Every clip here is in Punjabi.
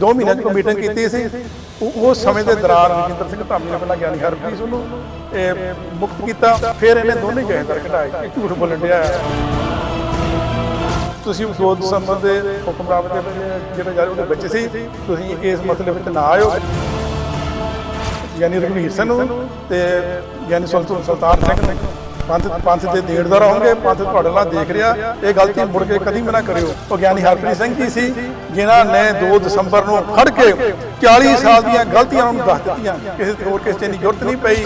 2 ਮਹੀਨਿਆਂ ਦੀ ਮੀਟਿੰਗ ਕੀਤੀ ਸੀ। ਉਹ- ਉਸ ਸਮੇਂ ਦੇ ਦੌਰਾਨ ਰਜਿੰਦਰ ਸਿੰਘ ਧਾਮੀ ਨੇ ਪਹਿਲਾਂ ਗਿਆਨੀ ਹਰਪ੍ਰੀਤ ਨੂੰ ਇਹ ਮੁਕਤ ਕੀਤਾ। ਫਿਰ ਇਹਨੇ ਦੋਨੇ ਜਹੇਦਾਰ ਇਹ ਝੂਠ ਬੋਲਣ ਡਿਆ। ਤੁਸੀਂ 2 ਦਸੰਬਰ ਦੇ ਹੁਕਮਰਾਨ ਦੇ ਜਿਹੜੇ ਜਾਰੀ ਉਹਦੇ ਵਿੱਚ ਸੀ ਤੁਸੀਂ ਇਸ ਮਸਲੇ ਵਿੱਚ ਨਾ ਆਇਓ। ਯਾਨੀ ਰਘਵੀਰ ਸਿੰਘ ਨੂੰ ਤੇ ਯਾਨੀ ਸੁਲਤਾਨ ਸੁਲਤਾਨ ਸਿੰਘ ਨੂੰ। ਪੰਥ ਪੰਥ ਦੇ ਦੇਣਦਾਰ ਹੋਣਗੇ ਪੰਥ ਤੁਹਾਡੇ ਨਾਲ ਦੇਖ ਰਿਹਾ। ਇਹ ਗਲਤੀ ਮੁੜ ਕੇ ਕਦੀ ਵੀ ਨਾ ਕਰਿਓ। ਉਹ ਗਿਆਨੀ ਹਰਪ੍ਰੀਤ ਸਿੰਘ ਜੀ ਸੀ, ਜਿਨ੍ਹਾਂ ਨੇ 2 ਦਸੰਬਰ ਨੂੰ ਖੜ ਕੇ 40 ਸਾਲ ਦੀਆਂ ਗਲਤੀਆਂ ਨੂੰ ਦੱਸ ਦਿੱਤੀਆਂ। ਕਿਸੇ ਹੋਰ ਕਿਸੇ ਦੀ ਜ਼ਰੂਰਤ ਨਹੀਂ ਪਈ।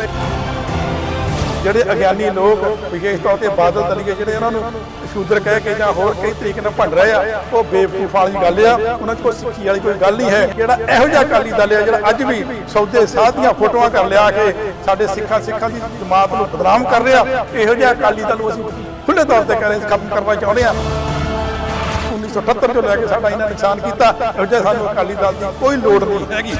ਜਿਹੜੇ ਅਗਿਆਨੀ ਲੋਕ ਵਿਸ਼ੇਸ਼ ਤੌਰ ਤੇ ਬਾਦਲ ਦਲੀਏ ਜਿਹੜੇ ਉਹਨਾਂ ਨੂੰ ਸ਼ੂਦਰ ਕਹਿ ਕੇ ਜਾਂ ਹੋਰ ਕਈ ਤਰੀਕੇ ਨਾਲ ਭੰਡ ਰਹੇ ਆ, ਉਹ ਬੇਵਕੂਫ ਵਾਲੀ ਗੱਲ ਆ, ਉਹਨਾਂ 'ਚ ਕੋਈ ਸਿੱਖੀ ਵਾਲੀ ਕੋਈ ਗੱਲ ਨਹੀਂ ਹੈ। ਜਿਹੜਾ ਇਹੋ ਜਿਹਾ ਅਕਾਲੀ ਦਲ ਆ, ਜਿਹੜਾ ਅੱਜ ਵੀ ਸੌਦੇ ਸਾਧ ਦੀਆਂ ਫੋਟੋਆਂ ਕਰ ਲਿਆ ਕੇ ਸਾਡੇ ਸਿੱਖਾਂ ਸਿੱਖਾਂ ਦੀ ਜਮਾਤ ਨੂੰ ਬਦਨਾਮ ਕਰ ਰਿਹਾ, ਇਹੋ ਜਿਹਾ ਅਕਾਲੀ ਦਲ ਨੂੰ ਅਸੀਂ ਖੁੱਲੇ ਤੌਰ ਤੇ ਕਹਿੰਦੇ ਖਤਮ ਕਰਨਾ ਚਾਹੁੰਦੇ ਆ 1978 ਤੋਂ ਲੈ ਕੇ ਸਾਡਾ ਇਹਨਾਂ ਨੁਕਸਾਨ ਕੀਤਾ, ਇਹੋ ਜਿਹਾ ਸਾਨੂੰ ਅਕਾਲੀ ਦਲ ਦੀ ਕੋਈ ਲੋੜ ਨਹੀਂ ਹੈਗੀ।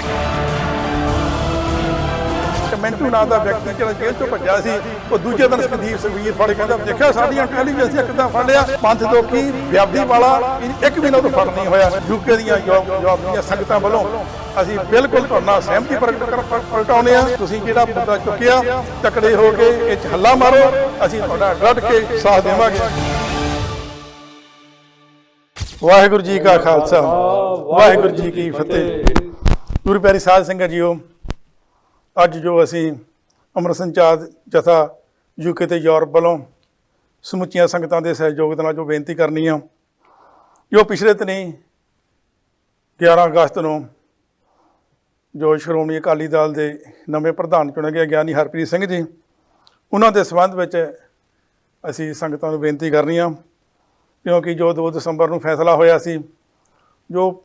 ਮਿੰਟੂ ਨਾਂ ਦਾ ਵਿਅਕਤੀ ਜਿਹੜਾ ਜੇਲ੍ਹ ਤੋਂ ਭੱਜਿਆ ਸੀ ਉਹ ਦੂਜੇ ਦਿਨ ਸੁਖਦੀਪ ਸੁਖਵੀਰ ਫੜ ਕਹਿੰਦਾ ਦੇਖਿਆ ਸਾਡੀਆਂ ਟੈਲੀ ਵੀ ਅਸੀਂ ਕਿੱਦਾਂ ਫੜ ਲਿਆ। ਪੰਥ ਦੋਖੀ ਵਿਆਪਦੀ ਵਾਲਾ ਇੱਕ ਵੀ ਨਾ ਤੋਂ ਫੜ ਨਹੀਂ ਹੋਇਆ। ਯੂਕੇ ਦੀਆਂ ਜੋਬ ਦੀਆਂ ਸੰਗਤਾਂ ਵੱਲੋਂ ਅਸੀਂ ਬਿਲਕੁਲ ਤੁਹਾਡਾ ਸਹਿਮਤੀ ਪ੍ਰਗਟ ਕਰ ਪ- ਪ੍ਰਗਟਾਉਂਦੇ ਆ ਤੁਸੀਂ ਜਿਹੜਾ ਮੁੱਦਾ ਚੁੱਕਿਆ ਤਕੜੇ ਹੋ ਕੇ ਇਹ 'ਚ ਹੱਲਾ ਮਾਰੋ। ਅਸੀਂ ਤੁਹਾਡਾ ਡਟ ਕੇ ਸਾਥ ਦੇਵਾਂਗੇ। ਵਾਹਿਗੁਰੂ ਜੀ ਕਾ ਖਾਲਸਾ। ਵਾਹਿਗੁਰੂ ਜੀ ਕੀ ਫਤਿਹ। ਗੁਰੂ ਪਿਆਰੀ ਸਾਧ ਸੰਗਤ ਜੀਓ ਅੱਜ ਜੋ ਅਸੀਂ ਅੰਮ੍ਰਿਤ ਸੰਚਾਰ ਜਥਾ ਯੂਕੇ ਤੇ ਯੂਰਪ ਵੱਲੋਂ ਸਮੁੱਚੀਆਂ ਸੰਗਤਾਂ ਦੇ ਸਹਿਯੋਗ ਦੇ ਨਾਲ ਜੋ ਬੇਨਤੀ ਕਰਨੀ ਆ, ਜੋ ਪਿਛਲੇ ਦਿਨੀ 11 ਅਗਸਤ ਨੂੰ ਜੋ ਸ਼੍ਰੋਮਣੀ ਅਕਾਲੀ ਦਲ ਦੇ ਨਵੇਂ ਪ੍ਰਧਾਨ ਚੁਣੇ ਗਏ ਗਿਆਨੀ ਹਰਪ੍ਰੀਤ ਸਿੰਘ ਜੀ, ਉਹਨਾਂ ਦੇ ਸੰਬੰਧ ਵਿੱਚ ਅਸੀਂ ਸੰਗਤਾਂ ਨੂੰ ਬੇਨਤੀ ਕਰਨੀ ਆ, ਕਿਉਂਕਿ ਜੋ 2 ਦਸੰਬਰ ਨੂੰ ਫੈਸਲਾ ਹੋਇਆ ਸੀ, ਜੋ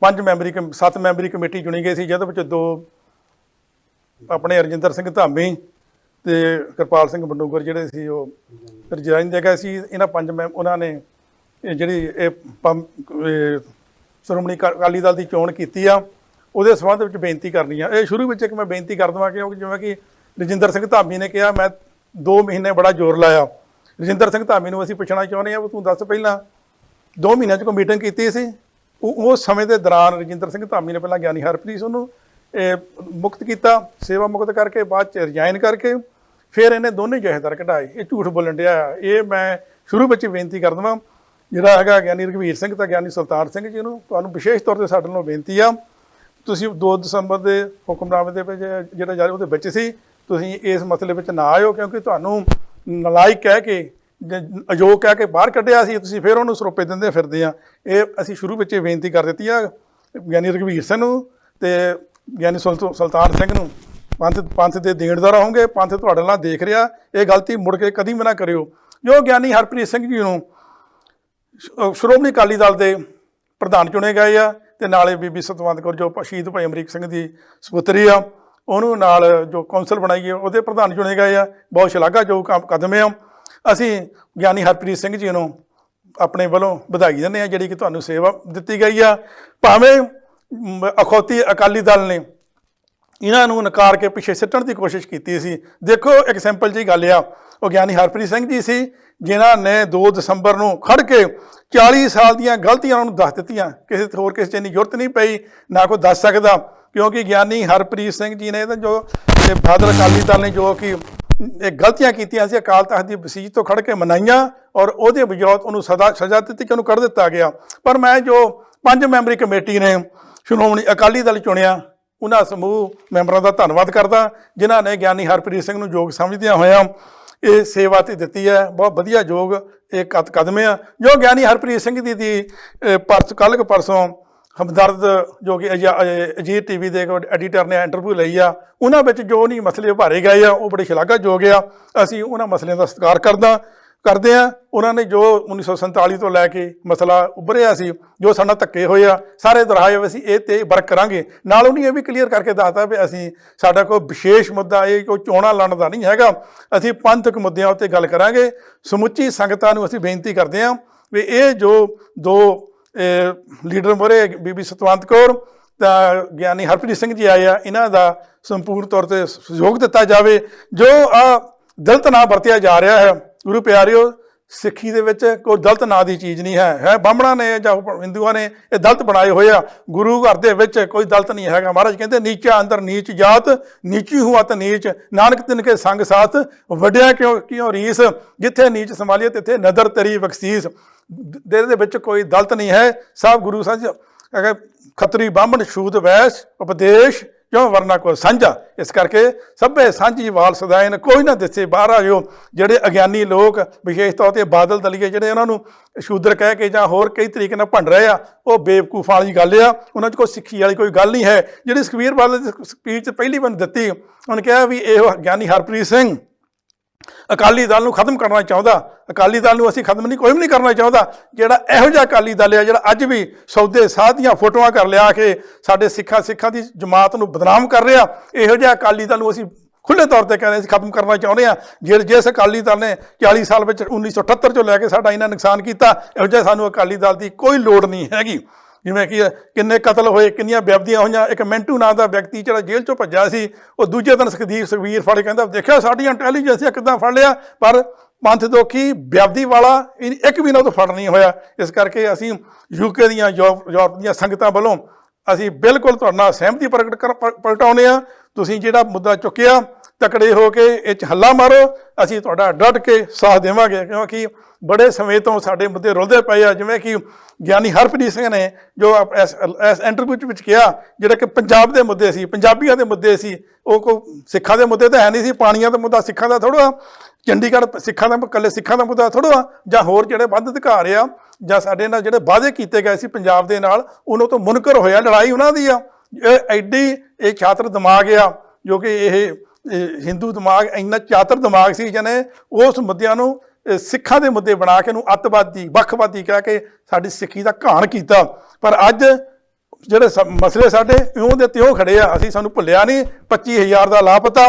ਪੰਜ ਮੈਂਬਰੀ ਕਮ- ਸੱਤ ਮੈਂਬਰੀ ਕਮੇਟੀ ਚੁਣੀ ਗਈ ਸੀ, ਜਿਹਦੇ ਵਿੱਚ ਦੋ ਆਪਣੇ ਰਜਿੰਦਰ ਸਿੰਘ ਧਾਮੀ ਤੇ ਕਿਰਪਾਲ ਸਿੰਘ ਬੰਡੂਗਰ ਜਿਹੜੇ ਸੀ ਉਹ ਰਿਜ਼ਾਈਨ ਦੇ ਗਏ ਸੀ। ਇਹਨਾਂ ਪੰਜ ਮੈਂਬ ਉਹਨਾਂ ਨੇ ਇਹ ਜਿਹੜੀ ਇਹ ਪੰ- ਸ਼੍ਰੋਮਣੀ ਅਕਾ- ਅਕਾਲੀ ਦਲ ਦੀ ਚੋਣ ਕੀਤੀ ਆ। ਉਹਦੇ ਸੰਬੰਧ ਵਿੱਚ ਬੇਨਤੀ ਕਰਨੀ ਆ। ਇਹ ਸ਼ੁਰੂ ਵਿੱਚ ਇੱਕ ਮੈਂ ਬੇਨਤੀ ਕਰ ਦਵਾਂ ਕਿਉਂਕਿ ਜਿਵੇਂ ਕਿ ਰਜਿੰਦਰ ਸਿੰਘ ਧਾਮੀ ਨੇ ਕਿਹਾ, ਮੈਂ 2 ਮਹੀਨੇ ਬੜਾ ਜ਼ੋਰ ਲਾਇਆ। ਰਜਿੰਦਰ ਸਿੰਘ ਧਾਮੀ ਨੂੰ ਅਸੀਂ ਪੁੱਛਣਾ ਚਾਹੁੰਦੇ ਆ ਵੀ ਤੂੰ ਦੱਸ ਪਹਿਲਾਂ। 2 ਮਹੀਨਿਆਂ 'ਚ ਕੋਈ ਮੀਟਿੰਗ ਕੀਤੀ ਸੀ? ਉਹ ਉਸ ਸਮੇਂ ਦੇ ਦੌਰਾਨ ਰਜਿੰਦਰ ਸਿੰਘ ਧਾਮੀ ਨੇ ਪਹਿਲਾਂ ਗਿਆਨੀ ਹਰਪ੍ਰੀਤ ਉਹਨੂੰ ਮੁਕਤ ਕੀਤਾ, ਸੇਵਾ ਮੁਕਤ ਕਰਕੇ, ਬਾਅਦ ਚ ਰਿਜ਼ਾਈਨ ਕਰਕੇ, ਫਿਰ ਇਹਨੇ ਦੋਨੇ ਜਹੇਦਾਰ ਕਢਾਏ। ਇਹ ਝੂਠ ਬੋਲਣ ਡਿਆ। ਇਹ ਮੈਂ ਸ਼ੁਰੂ ਵਿੱਚ ਬੇਨਤੀ ਕਰ ਦਵਾਂ। ਜਿਹੜਾ ਹੈਗਾ ਗਿਆਨੀ ਰਘਵੀਰ ਸਿੰਘ ਤਾਂ ਗਿਆਨੀ ਸੁਲਤਾਨ ਸਿੰਘ ਜੀ ਨੂੰ, ਤੁਹਾਨੂੰ ਵਿਸ਼ੇਸ਼ ਤੌਰ ਤੇ ਸਾਡੇ ਨਾਲ ਬੇਨਤੀ ਆ। ਤੁਸੀਂ 2 ਦਸੰਬਰ ਦੇ ਹੁਕਮਨਾਮੇ ਦੇ ਵਿੱਚ, ਜਿਹੜਾ ਜਾਰੀ ਉਹਦੇ ਵਿੱਚ ਸੀ, ਤੁਸੀਂ ਇਸ ਮਸਲੇ ਵਿੱਚ ਨਾ ਆਇਓ, ਕਿਉਂਕਿ ਤੁਹਾਨੂੰ ਨਲਾਇਕ ਕਹਿ ਕੇ ਅਯੋਗ ਕਹਿ ਕੇ ਬਾਹਰ ਕੱਢਿਆ ਸੀ। ਤੁਸੀਂ ਫਿਰ ਉਹਨੂੰ ਸਰੋਪੇ ਦਿੰਦੇ ਫਿਰਦੇ ਆ। ਇਹ ਅਸੀਂ ਸ਼ੁਰੂ ਵਿੱਚ ਹੀ ਬੇਨਤੀ ਕਰ ਦਿੱਤੀ ਆ ਗਿਆਨੀ ਰਘਵੀਰ ਸਿੰਘ ਨੂੰ ਤੇ ਗਿਆਨੀ ਸੁਲਤ- ਸੁਲਤਾਨ ਸਿੰਘ ਨੂੰ ਪੰਥ ਪੰਥ ਦੇ ਦੇਣਦਾਰ ਹੋਣਗੇ, ਪੰਥ ਤੁਹਾਡੇ ਨਾਲ ਦੇਖ ਰਿਹਾ, ਇਹ ਗਲਤੀ ਮੁੜ ਕੇ ਕਦੀ ਵੀ ਨਾ ਕਰਿਓ। ਜੋ ਗਿਆਨੀ ਹਰਪ੍ਰੀਤ ਸਿੰਘ ਜੀ ਨੂੰ ਸ਼੍ਰੋਮਣੀ ਅਕਾਲੀ ਦਲ ਦੇ ਪ੍ਰਧਾਨ ਚੁਣੇ ਗਏ ਆ, ਤੇ ਨਾਲੇ ਬੀਬੀ ਸਤਵੰਤ ਕੌਰ ਜੋ ਸ਼ਹੀਦ ਭਾਈ ਅਮਰੀਕ ਸਿੰਘ ਦੀ ਸਪੁੱਤਰੀ ਆ, ਉਹਨੂੰ ਨਾਲ ਜੋ ਕੌਂਸਲ ਬਣਾਈ ਹੈ ਉਹਦੇ ਪ੍ਰਧਾਨ ਚੁਣੇ ਗਏ ਆ। ਬਹੁਤ ਸ਼ਲਾਘਾਯੋਗ ਕਦਮ ਆ। ਅਸੀਂ ਗਿਆਨੀ ਹਰਪ੍ਰੀਤ ਸਿੰਘ ਜੀ ਨੂੰ ਆਪਣੇ ਵੱਲੋਂ ਵਧਾਈ ਦਿੰਦੇ ਆ, ਜਿਹੜੀ ਕਿ ਤੁਹਾਨੂੰ ਸੇਵਾ ਦਿੱਤੀ ਗਈ ਆ। ਭਾਵੇਂ ਅਖੌਤੀ ਅਕਾਲੀ ਦਲ ਨੇ ਇਹਨਾਂ ਨੂੰ ਨਕਾਰ ਕੇ ਪਿੱਛੇ ਸਿੱਟਣ ਦੀ ਕੋਸ਼ਿਸ਼ ਕੀਤੀ ਸੀ। ਦੇਖੋ, ਇੱਕ ਸਿੰਪਲ ਜੀ ਗੱਲ ਆ। ਉਹ ਗਿਆਨੀ ਹਰਪ੍ਰੀਤ ਸਿੰਘ ਜੀ ਸੀ, ਜਿਨ੍ਹਾਂ ਨੇ 2 ਦਸੰਬਰ ਨੂੰ ਖੜ ਕੇ 40 ਸਾਲ ਦੀਆਂ ਗਲਤੀਆਂ ਉਹਨਾਂ ਨੂੰ ਦੱਸ ਦਿੱਤੀਆਂ। ਕਿਸੇ ਹੋਰ ਕਿਸੇ ਦੀ ਜ਼ਰੂਰਤ ਨਹੀਂ ਪਈ, ਨਾ ਕੋਈ ਦੱਸ ਸਕਦਾ। ਕਿਉਂਕਿ ਗਿਆਨੀ ਹਰਪ੍ਰੀਤ ਸਿੰਘ ਜੀ ਨੇ ਤਾਂ ਜੋ ਇਹ ਬਾਦਲ ਅਕਾਲੀ ਦਲ ਨੇ ਜੋ ਕਿ ਇਹ ਗਲਤੀਆਂ ਕੀਤੀਆਂ ਸੀ, ਅਕਾਲ ਤਖਤ ਦੀ ਵਸੀਜ ਤੋਂ ਖੜ ਕੇ ਮਨਾਈਆਂ ਔਰ ਉਹਦੇ ਵਿਜੋਤ ਉਹਨੂੰ ਸਦਾ ਸਜ਼ਾ ਦਿੱਤੀ ਕਿ ਉਹਨੂੰ ਕੱਢ ਦਿੱਤਾ ਗਿਆ। ਪਰ ਮੈਂ ਜੋ ਪੰਜ ਮੈਂਬਰੀ ਕਮੇਟੀ ਨੇ ਸ਼੍ਰੋਮਣੀ ਅਕਾਲੀ ਦਲ ਚੁਣਿਆ ਉਹਨਾਂ ਸਮੂਹ ਮੈਂਬਰਾਂ ਦਾ ਧੰਨਵਾਦ ਕਰਦਾ ਜਿਨ੍ਹਾਂ ਨੇ ਗਿਆਨੀ ਹਰਪ੍ਰੀਤ ਸਿੰਘ ਨੂੰ ਯੋਗ ਸਮਝਦਿਆਂ ਹੋਇਆਂ ਇਹ ਸੇਵਾ ਤੇ ਦਿੱਤੀ ਹੈ। ਬਹੁਤ ਵਧੀਆ ਯੋਗ ਇਹ ਕਦ- ਕਦਮ ਆ। ਜੋ ਗਿਆਨੀ ਹਰਪ੍ਰੀਤ ਸਿੰਘ ਦੀ ਦੀ ਅਹ, ਪਰਸ ਕੱਲ੍ਹ ਪਰਸੋਂ ਹਮਦਰਦ ਜੋ ਕਿ ਅਜਾ- ਅਹ, ਅਜੀਤ ਟੀਵੀ ਦੇ ਐਡੀਟਰ ਨੇ ਇੰਟਰਵਿਊ ਲਈ ਆ ਉਹਨਾਂ ਵਿੱਚ ਜੋ ਨਹੀਂ ਮਸਲੇ ਉਭਾਰੇ ਗਏ ਆ ਉਹ ਬੜੇ ਸ਼ਲਾਘਾਯੋਗ ਆ। ਅਸੀਂ ਉਹਨਾਂ ਮਸਲਿਆਂ ਦਾ ਸਤਿਕਾਰ ਕਰਦਾ। ਕਰਦੇ ਆ। ਉਹਨਾਂ ਨੇ ਜੋ 1947 ਤੋਂ ਲੈ ਕੇ ਮਸਲਾ ਉੱਭਰਿਆ ਸੀ, ਜੋ ਸਾਡਾ ਧੱਕੇ ਹੋਏ ਆ, ਸਾਰੇ ਦਰਹਾਏ ਹੋਏ ਅਸੀਂ ਇਹ ਤੇ ਵਰਕ ਕਰਾਂਗੇ। ਨਾਲ ਉਹਨੇ ਇਹ ਵੀ ਕਲੀਅਰ ਕਰਕੇ ਦੱਸਤਾ ਵੀ ਅਸੀਂ, ਸਾਡਾ ਕੋਈ ਵਿਸ਼ੇਸ਼ ਮੁੱਦਾ ਇਹ ਕੋਈ ਚੋਣਾਂ ਲੜਨ ਦਾ ਨਹੀਂ ਹੈਗਾ। ਅਸੀਂ ਪੰਥਕ ਮੁੱਦਿਆਂ ਉੱਤੇ ਗੱਲ ਕਰਾਂਗੇ। ਸਮੁੱਚੀ ਸੰਗਤਾਂ ਨੂੰ ਅਸੀਂ ਬੇਨਤੀ ਕਰਦੇ ਹਾਂ ਵੀ ਇਹ ਜੋ ਦੋ ਲੀਡਰ ਮੋਰੇ, ਬੀਬੀ ਸਤਵੰਤ ਕੌਰ ਤਾਂ ਗਿਆਨੀ ਹਰਪ੍ਰੀਤ ਸਿੰਘ ਜੀ ਆਏ ਆ, ਇਹਨਾਂ ਦਾ ਸੰਪੂਰਨ ਤੌਰ ਤੇ ਸਹਿਯੋਗ ਦਿੱਤਾ ਜਾਵੇ। ਜੋ ਆ ਦਲਿਤ ਨਾ ਵਰਤਿਆ ਜਾ ਰਿਹਾ ਹੈ ਗੁਰੂ ਪਿਆਰਿਓ, ਸਿੱਖੀ ਦੇ ਵਿੱਚ ਕੋਈ ਦਲਤ ਨਾਂ ਦੀ ਚੀਜ਼ ਨਹੀਂ ਹੈ। ਹੈ, ਬਾਹਮਣਾਂ ਨੇ ਜਾਂ ਹਿੰਦੂਆਂ ਨੇ ਇਹ ਦਲਤ ਬਣਾਏ ਹੋਏ ਆ। ਗੁਰੂ ਘਰ ਦੇ ਵਿੱਚ ਕੋਈ ਦਲਤ ਨਹੀਂ ਹੈਗਾ। ਮਹਾਰਾਜ ਕਹਿੰਦੇ, ਨੀਚਾ ਅੰਦਰ ਨੀਚ ਜਾਤ, ਨੀਚੀ ਹੁਆ ਤੇ ਨੀਚ। ਨਾਨਕ ਤਿਨ ਕੇ ਸੰਗ ਸਾਥ, ਵੱਡਿਆ ਕਿਉਂ ਕਿਉਂ ਰੀਸ? ਜਿੱਥੇ ਨੀਚ ਸੰਭਾਲੀਏ, ਤਿੱਥੇ ਨਦਰ ਤੇਰੀ ਬਖਸ਼ੀਸ। ਦੇ ਦੇ ਵਿੱਚ ਕੋਈ ਦਲਤ ਨਹੀਂ ਹੈ। ਸਭ ਗੁਰੂ ਸਾਹਿਬ, ਅਗਰ ਖੱਤਰੀ ਬਾਹਮਣ, ਛੂਤ ਵੈਸ, ਉਪਦੇਸ਼ ਕਿਉਂ ਵਰਨਾ ਕੋ ਸਾਂਝਾ? ਇਸ ਕਰਕੇ ਸਭੇ ਸਾਂਝੀ ਵਾਲ ਸਦਾਇਨ ਕੋਈ ਨਾ ਦਿਸੇ ਬਾਹਰ ਆ ਜੋ ਜਿਹੜੇ ਅਗਿਆਨੀ ਲੋਕ ਵਿਸ਼ੇਸ਼ ਤੌਰ ਤੇ ਬਾਦਲ ਦਲੀਏ ਜਿਹੜੇ ਉਹਨਾਂ ਨੂੰ ਸ਼ੂਦਰ ਕਹਿ ਕੇ ਜਾਂ ਹੋਰ ਕਈ ਤਰੀਕੇ ਨਾਲ ਭੰਡ ਰਹੇ ਆ, ਉਹ ਬੇਵਕੂਫਾਂ ਵਾਲੀ ਗੱਲ ਆ। ਉਹਨਾਂ 'ਚ ਕੋਈ ਸਿੱਖੀ ਵਾਲੀ ਕੋਈ ਗੱਲ ਨਹੀਂ ਹੈ। ਜਿਹੜੀ ਸੁਖਬੀਰ ਬਾਦਲ ਦੀ ਸਪੀਚ ਪਹਿਲੀ ਵਾਰ ਦਿੱਤੀ, ਉਹਨੇ ਕਿਹਾ ਵੀ ਇਹ ਗਿਆਨੀ ਹਰਪ੍ਰੀਤ ਸਿੰਘ ਅਕਾਲੀ ਦਲ ਨੂੰ ਖਤਮ ਕਰਨਾ ਚਾਹੁੰਦਾ, ਅਕਾਲੀ ਦਲ ਨੂੰ ਅਸੀਂ ਖਤਮ ਨਹੀਂ, ਕੋਈ ਵੀ ਨਹੀਂ ਕਰਨਾ ਚਾਹੁੰਦਾ, ਜਿਹੜਾ ਇਹੋ ਜਿਹਾ ਅਕਾਲੀ ਦਲ ਹੈ ਜਿਹੜਾ ਅੱਜ ਵੀ ਸੌਦੇ ਸਾਧ ਦੀਆਂ ਫੋਟੋਆਂ ਕਰ ਲਿਆ ਕੇ ਸਾਡੇ ਸਿੱਖਾਂ ਸਿੱਖਾਂ ਦੀ ਜਮਾਤ ਨੂੰ ਬਦਨਾਮ ਕਰ ਰਿਹਾ, ਇਹੋ ਜਿਹਾ ਅਕਾਲੀ ਦਲ ਨੂੰ ਅਸੀਂ ਖੁੱਲੇ ਤੌਰ ਤੇ ਕਹਿੰਦੇ ਅਸੀਂ ਖਤਮ ਕਰਨਾ ਚਾਹੁੰਦੇ ਆ ਜਿਹੜੇ ਜਿਸ ਅਕਾਲੀ ਦਲ ਨੇ 40 ਸਾਲ ਵਿੱਚ 1978 ਚੋਂ ਲੈ ਕੇ ਸਾਡਾ ਇਹਨਾਂ ਨੁਕਸਾਨ ਕੀਤਾ, ਇਹੋ ਜਿਹਾ ਸਾਨੂੰ ਅਕਾਲੀ ਦਲ ਦੀ ਕੋਈ ਲੋੜ ਨਹੀਂ ਹੈਗੀ। ਜਿਵੇਂ ਕਿ ਕਿੰਨੇ ਕਤਲ ਹੋਏ, ਕਿੰਨੀਆਂ ਬੇਅਦਬੀਆਂ ਹੋਈਆਂ। ਇੱਕ ਮਿੰਟੂ ਨਾਂ ਦਾ ਵਿਅਕਤੀ ਜਿਹੜਾ ਜੇਲ੍ਹ ਚੋਂ ਭੱਜਿਆ ਸੀ, ਉਹ ਦੂਜੇ ਦਿਨ ਸੁਖਦੀਪ ਸੁਖਵੀਰ ਫੜ ਕਹਿੰਦਾ, ਦੇਖਿਆ, ਸਾਡੀਆਂ ਇੰਟੈਲੀਜੈਂਸ ਕਿੱਦਾਂ ਫੜ ਲਿਆ, ਪਰ ਪੰਥ ਦੋਖੀ ਬੇਅਦਬੀ ਵਾਲਾ ਇੱਕ ਵੀ ਨਾ ਉਹ ਤੋਂ ਫੜ ਨਹੀਂ ਹੋਇਆ। ਇਸ ਕਰਕੇ ਅਸੀਂ ਯੂਕੇ ਦੀਆਂ ਯੂਰਪ ਯੂਰਪ ਦੀਆਂ ਸੰਗਤਾਂ ਵੱਲੋਂ ਅਸੀਂ ਬਿਲਕੁਲ ਤੁਹਾਡਾ ਸਹਿਮਤੀ ਪ੍ਰਗਟ ਕਰ ਪ- ਪ੍ਰਗਟਾਉਂਦੇ ਆ ਤੁਸੀਂ ਜਿਹੜਾ ਮੁੱਦਾ ਚੁੱਕਿਆ ਤਕੜੇ ਹੋ ਕੇ ਇਹ 'ਚ ਹੱਲਾ ਮਾਰੋ, ਅਸੀਂ ਤੁਹਾਡਾ ਡਟ ਕੇ ਸਾਥ ਦੇਵਾਂਗੇ, ਕਿਉਂਕਿ ਬੜੇ ਸਮੇਂ ਤੋਂ ਸਾਡੇ ਮੁੱਦੇ ਰੁਲਦੇ ਪਏ ਆ, ਜਿਵੇਂ ਕਿ ਗਿਆਨੀ ਹਰਪ੍ਰੀਤ ਸਿੰਘ ਨੇ ਜੋ ਆਪ- ਇਸ ਇਸ ਇੰਟਰਵਿਊ ਵਿੱਚ ਕਿਹਾ, ਜਿਹੜਾ ਕਿ ਪੰਜਾਬ ਦੇ ਮੁੱਦੇ ਸੀ, ਪੰਜਾਬੀਆਂ ਦੇ ਮੁੱਦੇ ਸੀ, ਉਹ ਕੋ ਸਿੱਖਾਂ ਦੇ ਮੁੱਦੇ ਤਾਂ ਹੈ ਨਹੀਂ ਸੀ, ਪਾਣੀਆਂ ਦਾ ਮੁੱਦਾ ਸਿੱਖਾਂ ਦਾ ਥੋੜਾ ਚੰਡੀਗੜ੍ਹ ਸਿੱਖਾਂ ਦਾ ਇਕੱਲੇ ਸਿੱਖਾਂ ਦਾ ਮੁੱਦਾ ਥੋੜਾ ਜਾਂ ਹੋਰ ਜਿਹੜੇ ਵੱਧ ਅਧਿਕਾਰ ਆ, ਜਾਂ ਸਾਡੇ ਨਾਲ ਜਿਹੜੇ ਵਾਅਦੇ ਕੀਤੇ ਗਏ ਸੀ ਪੰਜਾਬ ਦੇ ਨਾਲ, ਉਹਨਾਂ ਤੋਂ ਮੁਨਕਰ ਹੋਇਆ, ਲੜਾਈ ਉਹਨਾਂ ਦੀ ਆ, ਇਹ ਐਡੀ, ਇਹ ਛਾਤਰ ਦਿਮਾਗ ਆ, ਜੋ ਕਿ ਇਹ ਹਿੰਦੂ ਦਿਮਾਗ, ਇੰਨਾ ਚਾਤਰ ਦਿਮਾਗ ਸੀ ਜਿਹਨੇ ਉਸ ਮੁੱਦਿਆਂ ਨੂੰ ਸਿੱਖਾਂ ਦੇ ਮੁੱਦੇ ਬਣਾ ਕੇ ਨੂੰ ਅੱਤਵਾਦੀ, ਵੱਖਵਾਦੀ ਕਹਿ ਕੇ ਸਾਡੀ ਸਿੱਖੀ ਦਾ ਘਾਣ ਕੀਤਾ। ਪਰ ਅੱਜ ਜਿਹੜੇ ਸ- ਮਸਲੇ ਸਾਡੇ, ਇਉਂ ਦੇ ਤਿਉਂ ਖੜੇ ਆ। ਅਸੀਂ ਸਾਨੂੰ ਭੁੱਲਿਆ ਨਹੀਂ 25000 ਦਾ ਲਾਪਤਾ।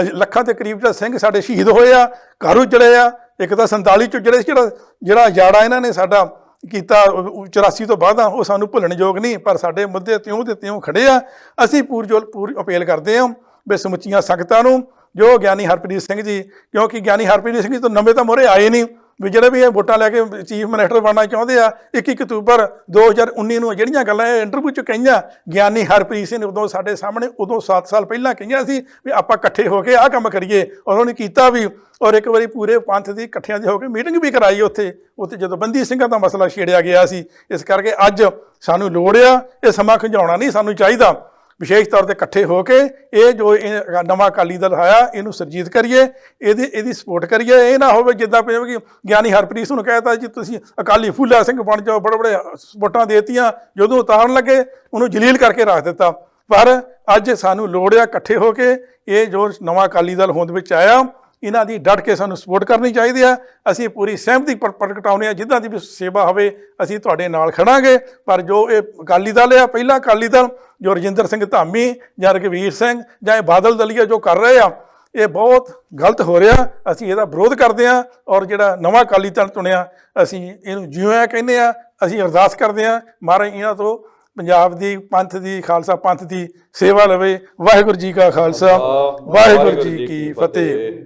ਹਜ- ਲੱਖਾਂ ਦੇ ਕਰੀਬ ਜਿਹੜਾ ਸਿੰਘ ਸਾਡੇ ਸ਼ਹੀਦ ਹੋਏ ਆ, ਘਰ ਉਜੜੇ ਆ। ਇੱਕ ਤਾਂ 47 ਚ ਜਿਹੜੇ ਸੀ, ਜਿਹੜਾ ਜਿਹੜਾ ਜਾੜਾ ਇਹਨਾਂ ਨੇ ਸਾਡਾ ਕੀਤਾ, ਉਹ- 84 ਤੋਂ ਬਾਅਦ ਆ, ਉਹ ਸਾਨੂੰ ਭੁੱਲਣ ਯੋਗ ਨਹੀਂ, ਪਰ ਸਾਡੇ ਮੁੱਦੇ ਤਿਉਂ ਦੇ ਤਿਉਂ ਖੜੇ ਆ। ਅਸੀਂ ਪੂਰਜੋਲ, ਪੂਰੀ ਅਪੀਲ ਕਰਦੇ ਹਾਂ ਵੀ ਸਮੁੱਚੀਆਂ ਸੰਗਤਾਂ ਨੂੰ, ਜੋ ਗਿਆਨੀ ਹਰਪ੍ਰੀਤ ਸਿੰਘ ਜੀ, ਕਿਉਂਕਿ ਗਿਆਨੀ ਹਰਪ੍ਰੀਤ ਸਿੰਘ ਜੀ ਤੋਂ ਨਵੇਂ ਤਾਂ ਮੋਰੇ ਆਏ ਨਹੀਂ, ਵੀ ਜਿਹੜੇ ਵੀ ਇਹ ਵੋਟਾਂ ਲੈ ਕੇ ਚੀਫ ਮਿਨਿਸਟਰ ਬਣਨਾ ਚਾਹੁੰਦੇ ਆ 21 ਅਕਤੂਬਰ 2019 ਨੂੰ ਜਿਹੜੀਆਂ ਗੱਲਾਂ ਇਹ ਇੰਟਰਵਿਊ ਚ ਕਹੀਆਂ, ਗਿਆਨੀ ਹਰਪ੍ਰੀਤ ਸਿੰਘ ਨੇ ਉਦੋਂ ਸਾਡੇ ਸਾਹਮਣੇ, ਉਦੋਂ 7 ਸਾਲ ਪਹਿਲਾਂ ਕਹੀਆਂ ਸੀ ਵੀ ਆਪਾਂ ਇਕੱਠੇ ਹੋ ਕੇ ਆਹ ਕੰਮ ਕਰੀਏ, ਔਰ ਉਹਨੇ ਕੀਤਾ ਵੀ, ਔਰ ਇੱਕ ਵਾਰੀ ਪੂਰੇ ਪੰਥ ਦੀ ਇਕੱਠਿਆਂ ਦੀ ਹੋ ਕੇ ਮੀਟਿੰਗ ਵੀ ਕਰਾਈ ਉੱਥੇ ਉੱਥੇ ਜਦੋਂ ਬੰਦੀ ਸਿੰਘਾਂ ਦਾ ਮਸਲਾ ਛੇੜਿਆ ਗਿਆ ਸੀ, ਇਸ ਕਰਕੇ ਅੱਜ ਸਾਨੂੰ ਲੋੜ ਆ, ਇਹ ਸਮਾਂ ਖੰਜਾਉਣਾ ਨਹੀਂ ਸਾਨੂੰ ਚਾਹੀਦਾ। ਵਿਸ਼ੇਸ਼ ਤੌਰ ਤੇ ਇਕੱਠੇ ਹੋ ਕੇ ਇਹ ਜੋ ਇਹ ਨਵਾਂ ਅਕਾਲੀ ਦਲ ਆਇਆ, ਇਹਨੂੰ ਸਰਜੀਤ ਕਰੀਏ, ਇਹਦੀ ਇਹਦੀ ਸਪੋਰਟ ਕਰੀਏ। ਇਹ ਨਾ ਹੋਵੇ ਜਿੱਦਾਂ ਪਿਆ ਕਿ ਗਿਆਨੀ ਹਰਪ੍ਰੀਤ ਨੂੰ ਕਹਿਤਾ ਜੀ, ਤੁਸੀਂ ਅਕਾਲੀ ਫੂਲਾ ਸਿੰਘ ਬਣ ਜਾਓ, ਬੜੇ ਬੜੇ ਸਪੋਰਟਾਂ ਦੇਤੀਆਂ, ਜਦੋਂ ਉਤਾਰਨ ਲੱਗੇ, ਉਹਨੂੰ ਜਲੀਲ ਕਰਕੇ ਰੱਖ ਦਿੱਤਾ। ਪਰ ਅੱਜ ਸਾਨੂੰ ਲੋੜ ਆ ਇਕੱਠੇ ਹੋ ਕੇ ਇਹ ਜੋ ਨਵਾਂ ਅਕਾਲੀ ਦਲ ਹੋਂਦ ਵਿੱਚ ਆਇਆ ਇਹਨਾਂ ਦੀ ਡਟ ਕੇ ਸਾਨੂੰ ਸਪੋਰਟ ਕਰਨੀ ਚਾਹੀਦੀ ਆ। ਅਸੀਂ ਪੂਰੀ ਸਹਿਮਤੀ ਪ੍ਰ- ਪ੍ਰਗਟਾਉਂਦੇ ਆ ਜਿੱਦਾਂ ਦੀ ਵੀ ਸੇਵਾ ਹੋਵੇ ਅਸੀਂ ਤੁਹਾਡੇ ਨਾਲ ਖੜਾਂਗੇ। ਪਰ ਜੋ ਇਹ ਅਕਾਲੀ ਦਲ ਆ ਪਹਿਲਾ ਅਕਾਲੀ ਦਲ ਜੋ ਰਜਿੰਦਰ ਸਿੰਘ ਧਾਮੀ ਜਾਂ ਰਘਵੀਰ ਸਿੰਘ ਜਾਂ ਇਹ ਬਾਦਲ ਦਲੀਆ ਜੋ ਕਰ ਰਹੇ ਆ ਇਹ ਬਹੁਤ ਗਲਤ ਹੋ ਰਿਹਾ। ਅਸੀਂ ਇਹਦਾ ਵਿਰੋਧ ਕਰਦੇ ਆ ਔਰ ਜਿਹੜਾ ਨਵਾਂ ਅਕਾਲੀ ਦਲ ਚੁਣਿਆ ਅਸੀਂ ਇਹਨੂੰ ਜਿਉਂ ਕਹਿੰਦੇ ਆ ਅਸੀਂ ਅਰਦਾਸ ਕਰਦੇ ਆ ਮਹਾਰਾਜ ਇਹਨਾਂ ਤੋਂ ਪੰਜਾਬ ਦੀ ਪੰਥ ਦੀ ਖਾਲਸਾ ਪੰਥ ਦੀ ਸੇਵਾ ਲਵੇ। ਵਾਹਿਗੁਰੂ ਜੀ ਕਾ ਖਾਲਸਾ ਵਾਹਿਗੁਰੂ ਜੀ ਕੀ ਫਤਿਹ।